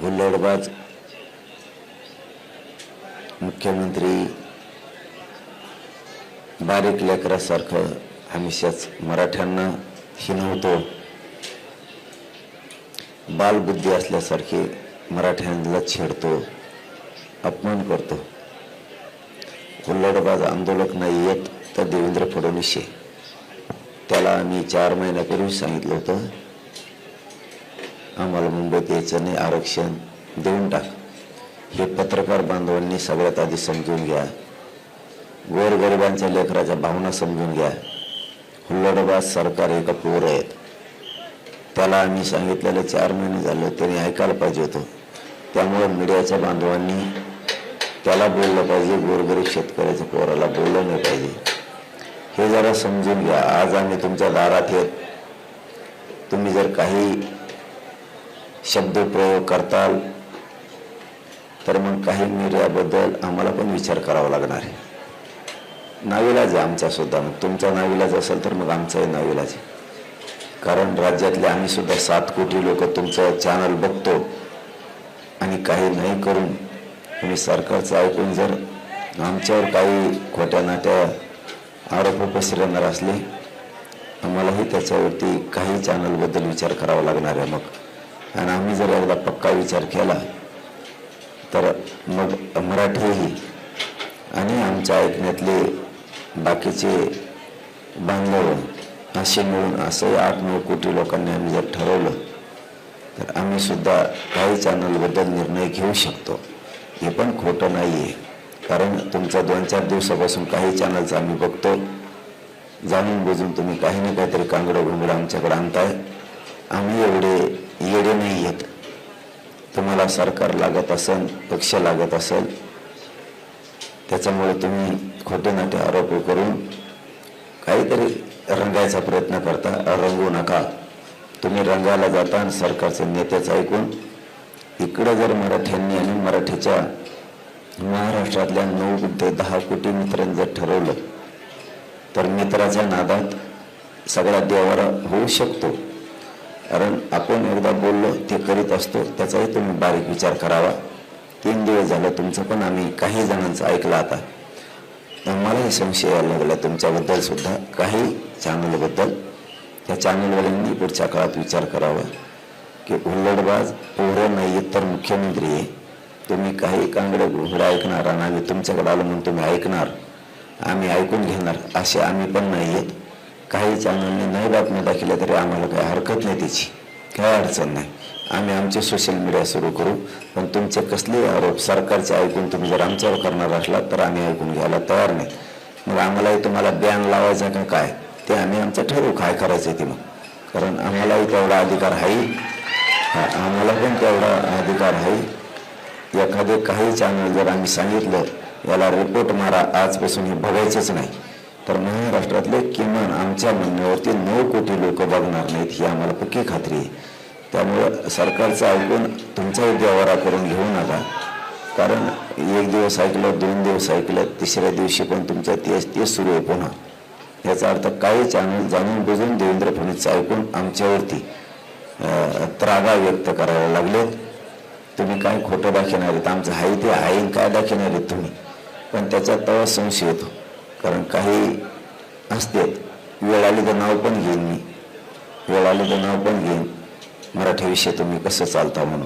हुल्लडबाज मुख्यमंत्री बारीक लेकरासारखं हमेशाच मराठ्यांना हिनवतो. बालबुद्धी असल्यासारखे मराठ्यांना छेडतो. अपमान करतो. हुल्लडबाज आंदोलक नाही येत तर देवेंद्र फडणवीस त्याला आम्ही चार महिन्यापूर्वी सांगितलं होतं आम्हाला मुंबईत यायचं नाही आरक्षण देऊन टाक. हे पत्रकार बांधवांनी सगळ्यात आधी समजून घ्या. गोरगरिबांच्या लेकराच्या भावना समजून घ्या. हुल्लडबाज सरकार एका पोर आहेत. त्याला आम्ही सांगितलेलं चार महिने झालं त्याने ऐकायला पाहिजे होतं. त्यामुळे मीडियाच्या बांधवांनी त्याला बोललं पाहिजे गोरगरीब शेतकऱ्याच्या पोराला बोललं नाही पाहिजे. हे जरा समजून घ्या. आज आम्ही तुमच्या दारात येत तुम्ही जर काही शब्दप्रयोग करताल तर मग काही मीडियाबद्दल आम्हाला पण विचार करावा लागणार आहे. नाविलाज आहे आमचा सुद्धा मग तुमचा नाविलाज असेल तर मग आमचाही नाविलाज आहे. कारण राज्यातले आम्ही सुद्धा सात कोटी लोक तुमचं चॅनल बघतो आणि काही नाही करून तुम्ही सरकारचं ऐकून जर आमच्यावर काही खोट्या नाट्या आरोप पसरवणार असले आम्हालाही त्याच्यावरती काही चॅनलबद्दल विचार करावा लागणार आहे मग. आणि आम्ही जर एकदा पक्का विचार केला तर मग मराठीही आणि आमच्या ऐकण्यातले बाकीचे बांधव असे मिळून असंही आठ नऊ कोटी लोकांनी आम्ही जर ठरवलं तर आम्ही सुद्धा काही चॅनलबद्दल निर्णय घेऊ शकतो. हे पण खोटं नाही आहे कारण तुमच्या दोन चार दिवसापासून काही चॅनलचं आम्ही बघतो. जाणून बुजून तुम्ही काही ना काहीतरी कांगडं घुंगडं आमच्याकडे आणताय. आम्ही एवढे येडे नाही आहेत तुम्हाला सरकार लागत असेल पक्ष लागत असेल त्याच्यामुळे तुम्ही खोटे नाटे आरोप करून काहीतरी रंगायचा प्रयत्न करता रंगू नका. तुम्ही रंगायला जाता आणि सरकारचे नेतेच ऐकून इकडं जर मराठ्यांनी आणि मराठीच्या महाराष्ट्रातल्या नऊ ते दहा कोटी मित्रांनी जर ठरवलं तर मित्राच्या नादात सगळा देवारा होऊ शकतो. कारण आपण एकदा बोललो ते करीत असतो त्याचाही तुम्ही बारीक विचार करावा. तीन दिवस झालं तुमचं पण आम्ही काही जणांचं ऐकलं आता. तर मलाही संशय यायला लागला तुमच्याबद्दल सुद्धा काही चॅनलबद्दल त्या चॅनलवाल्यांनी पुढच्या काळात विचार करावा की हुल्लडबाज पोरं नाही आहेत तर मुख्यमंत्री आहे. तुम्ही काही कांगडे घुगडं ऐकणार आणि आम्ही तुमच्याकडे आलो म्हणून तुम्ही ऐकणार. आम्ही ऐकून घेणार असे आम्ही पण नाही आहेत काही चॅनलने नाही बातम्या दाखवल्या तरी आम्हाला काही हरकत नाही त्याची. काही अडचण नाही. आम्ही आमचे सोशल मीडिया सुरू करू. पण तुमचे कसले आरोप सरकारचे ऐकून तुम्ही जर आमच्यावर करणार असलात तर आम्ही ऐकून घ्यायला तयार नाही. मग आम्हालाही तुम्हाला बॅन लावायचा का काय? ते आम्ही आमचं ठरवू काय करायचं ते मग. कारण आम्हालाही तेवढा अधिकार आहे. आम्हाला पण तेवढा अधिकार आहे. एखादे काही चॅनल जर आम्ही सांगितलं याला रिपोर्ट मारा आजपासून हे बघायचंच नाही. तर महाराष्ट्रातले किमान आमच्या म्हणण्यावरती नऊ कोटी लोक बघणार नाहीत ही आम्हाला पक्की खात्री आहे. त्यामुळं सरकारचं ऐकून तुमचाही देवारा करून घेऊ नका. कारण एक दिवस ऐकलं दोन दिवस ऐकलं तिसऱ्या दिवशी पण तुमचं तेच तेच सुरू आहे पुन्हा. याचा अर्थ काही चॅनल जाणून बुजून देवेंद्र फडणवीस ऐकून आमच्यावरती त्रागा व्यक्त करायला लागलेत तुम्ही काय खोटं दाखवणार आहेत? आमचं आहे ते आहे काय दाखवणार आहेत तुम्ही? पण त्याच्यात तेव्हा संशय येतो. कारण काही असते. वेळ आली तर नाव पण घेईन मी. वेळ आली तर नाव पण घेईन. मराठी विषय तुम्ही कसं चालता म्हणून?